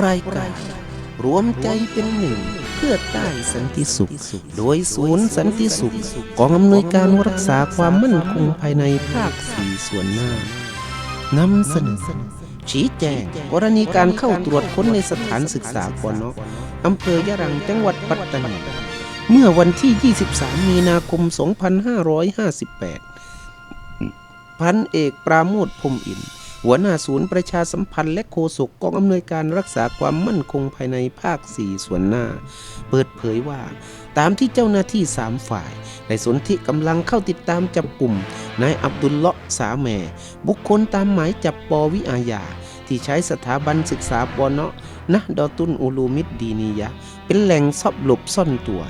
รายการรวมใจเป็นหนึ่ง เพื่อใต้สันติสุข โดยศูนย์สันติสุขกองอำนวยการรักษาความมั่นคงภายในภาคสี่ส่วนหน้านำเสนอชี้แจงกรณีการเข้าตรวจค้นในสถานศึกษาปนอำเภอยะรังจังหวัดปัตตานีเมื่อวันที่ 23 มีนาคม 2558 พันเอกปราโมทพรมอินทร์ หัวหน้าศูนย์ประชาสัมพันธ์และโฆษกกองอำนวยการรักษาความมั่นคงภายในภาค 4 ส่วนหน้า เปิดเผยว่า ตามที่เจ้าหน้าที่ 3 ฝ่ายได้สนธิกำลังเข้าติดตามจับกลุ่มนายอับดุลเลาะห์สาแหมบุคคลตามหมายจับปวิอาญาที่ใช้สถาบันศึกษาปเนาะนะดอตุนอูลูมิดดีนียะ เป็นแหล่งซอบหลบซ่อนตัว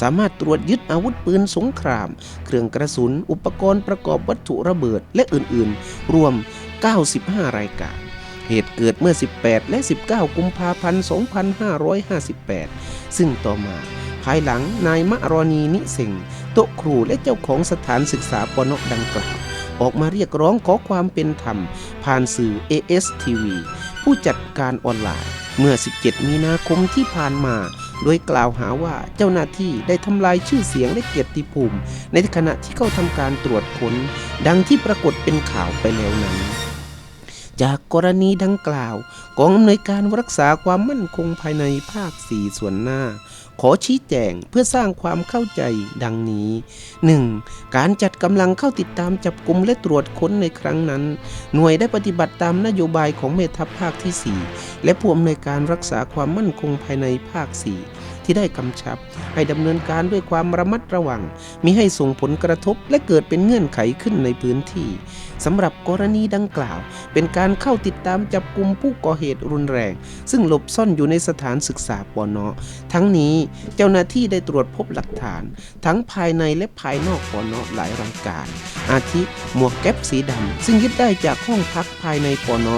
สามารถตรวจยึดอาวุธปืนสงคราม เครื่องกระสุน อุปกรณ์ประกอบวัตถุระเบิดและอื่นๆ รวม 95 รายการ เหตุเกิดเมื่อ 18 และ 19 กุมภาพันธ์ 2558 ซึ่งต่อมาภายหลังนายมะรอนีนิเซงโต๊ะครูและเจ้าของสถานศึกษาปนกดังกล่าว ออกมาเรียกร้องขอความเป็นธรรม ผ่านสื่อ ASTV ผู้จัดการออนไลน์ เมื่อ 17 มีนาคมที่ผ่านมาโดยกล่าวหาว่าเจ้าหน้าที่ได้ทำลายชื่อเสียงและเกียรติภูมิ ในขณะที่เข้าทำการตรวจค้น ดังที่ปรากฏเป็นข่าวไปแล้วนั้น จากกรณีดังกล่าวกองอำนวยการรักษาความมั่นคงภายในภาค 4 ส่วนหน้า ขอชี้แจงเพื่อสร้างความเข้าใจดังนี้ 1. การจัดกำลังเข้าติดตามจับกลุ่มและตรวจค้นในครั้งนั้น หน่วยได้ปฏิบัติตามนโยบายของเมทัพภาคที่ 4 และผู้อำนวยการรักษาความมั่นคงภายในภาค 4 ที่ได้กำชับ ให้ดำเนินการด้วยความระมัดระวังมิให้ส่งผลกระทบและเกิดเป็นเงื่อนไขขึ้นในพื้นที่สำหรับกรณีดังกล่าว เป็นการเข้าติดตามจับกลุ่มผู้ก่อเหตุรุนแรง ซึ่งหลบซ่อนอยู่ในสถานศึกษาปนทั้งนี้เจ้าหน้าที่ได้ตรวจพบหลักฐาน ทั้งภายในและภายนอกปนหลายรายการ อาทิหมวกแก๊ปสีดำซึ่งยึดได้จากห้องพักภายในปน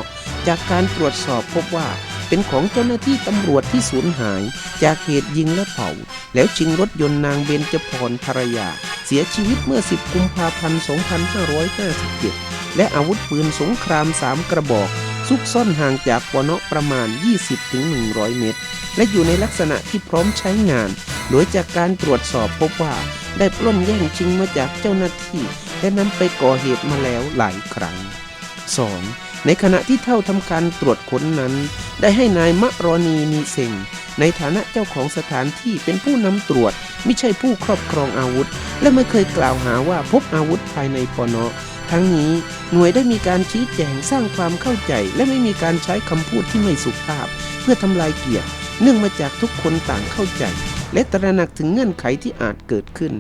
จากการตรวจสอบพบว่า เป็นของเจ้าหน้าที่ตำรวจที่สูญหาย จากเหตุยิงและเผา แล้วชิงรถยนต์นางเบญจพรภรรยา เสียชีวิตเมื่อ 10 กุมภาพันธ์ 2557 และอาวุธปืนสงคราม 3 กระบอก ซุกซ่อนห่างจากปนประมาณ 20-100 เมตร และอยู่ในลักษณะที่พร้อมใช้งาน โดยจากการตรวจสอบพบว่า ได้ปล้นแย่งชิงมาจากเจ้าหน้าที่ และนำไปก่อเหตุมาแล้วหลายครั้ง 2. ในขณะที่เท่าทำการตรวจค้นนั้น ได้ให้นายมะรอนีนีเซงในฐานะเจ้าของสถานที่เป็นผู้นำตรวจ ไม่ใช่ผู้ครอบครองอาวุธ และไม่เคยกล่าวหาว่าพบอาวุธภายในปนอทั้งนี้หน่วยได้มีการชี้แจงสร้างความเข้าใจ และไม่มีการใช้คำพูดที่ไม่สุภาพ เพื่อทำลายเกียรติ เนื่องมาจากทุกคนต่างเข้าใจ และตระหนักถึงเงื่อนไขที่อาจเกิดขึ้น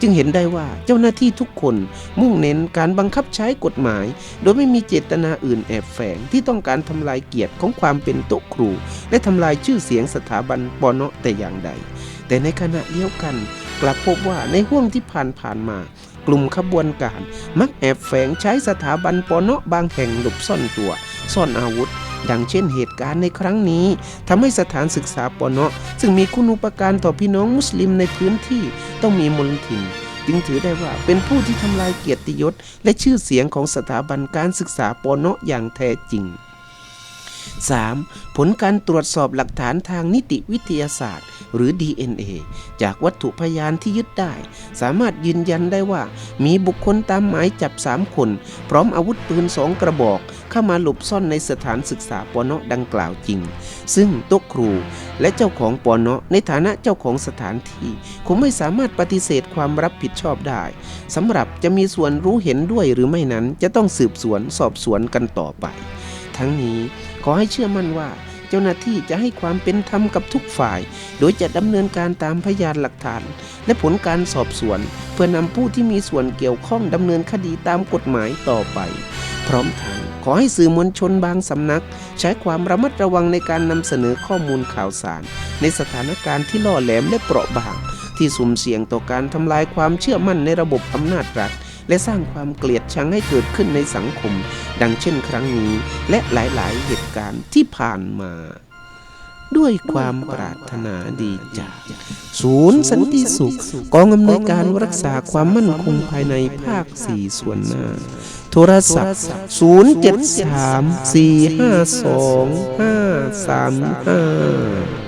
จึงเห็นได้ว่าเจ้าหน้าที่ทุกคนมุ่งเน้นการบังคับใช้กฎหมาย โดยไม่มีเจตนาอื่นแอบแฝงที่ต้องการทำลายเกียรติของความเป็นโต๊ะครู และทำลายชื่อเสียงสถาบันปอนอแต่อย่างใด แต่ในขณะเดียวกัน กลับพบว่าในห่วงที่ผ่านผ่านมากลุ่มขบวนการ มักแอบแฝงใช้สถาบันปอนอบางแห่งหลบซ่อนตัว ซ่อนอาวุธ ดังเช่นเหตุการณ์ในครั้งนี้ทำให้สถานศึกษาปอนะซึ่งมีคุณูปการต่อพี่น้องมุสลิมในพื้นที่ต้องมีมลทินจึงถือได้ว่าเป็นผู้ที่ทำลายเกียรติยศ และชื่อเสียงของสถาบันการศึกษาปอนะอย่างแท้จริง 3. ผลการตรวจสอบหลักฐานทางนิติวิทยาศาสตร์ หรือ DNA จากวัตถุพยานที่ยึดได้ สามารถยืนยันได้ว่า มีบุคคลตามหมายจับ 3 คน พร้อมอาวุธปืนสองกระบอก เข้ามาหลบซ่อนในสถานศึกษาปอนดังกล่าวจริง ซึ่งโต๊ะครูและเจ้าของปอนในฐานะเจ้าของสถานที่คงไม่สามารถปฏิเสธความรับผิดชอบได้สำหรับจะมีส่วนรู้เห็นด้วยหรือไม่นั้นจะต้องสืบสวนสอบสวนกันต่อไป ทั้งนี้ ขอให้เชื่อมั่นว่า เจ้าหน้าที่จะให้ความเป็นธรรมกับทุกฝ่าย โดยจะดำเนินการตามพยานหลักฐาน และผลการสอบสวน เพื่อนำผู้ที่มีส่วนเกี่ยวข้องดำเนินคดีตามกฎหมายต่อไป พร้อมทั้งขอให้สื่อมวลชนบางสำนัก ใช้ความระมัดระวังในการนำเสนอข้อมูลข่าวสาร ในสถานการณ์ที่ล่อแหลมและเปราะบาง ที่สุ่มเสี่ยงต่อการทำลายความเชื่อมั่นในระบบอำนาจรัฐ และสร้างความเกลียดชังให้เกิดขึ้นในสังคม ดังเช่นครั้งนี้ และหลาย ๆ เหตุการณ์ที่ผ่านมา ด้วยความปรารถนาดีจากศูนย์สันติสุขกองอำนวยการรักษาความมั่นคงภายในภาค 4 ส่วนหน้า โทรศัพท์ 073 452 535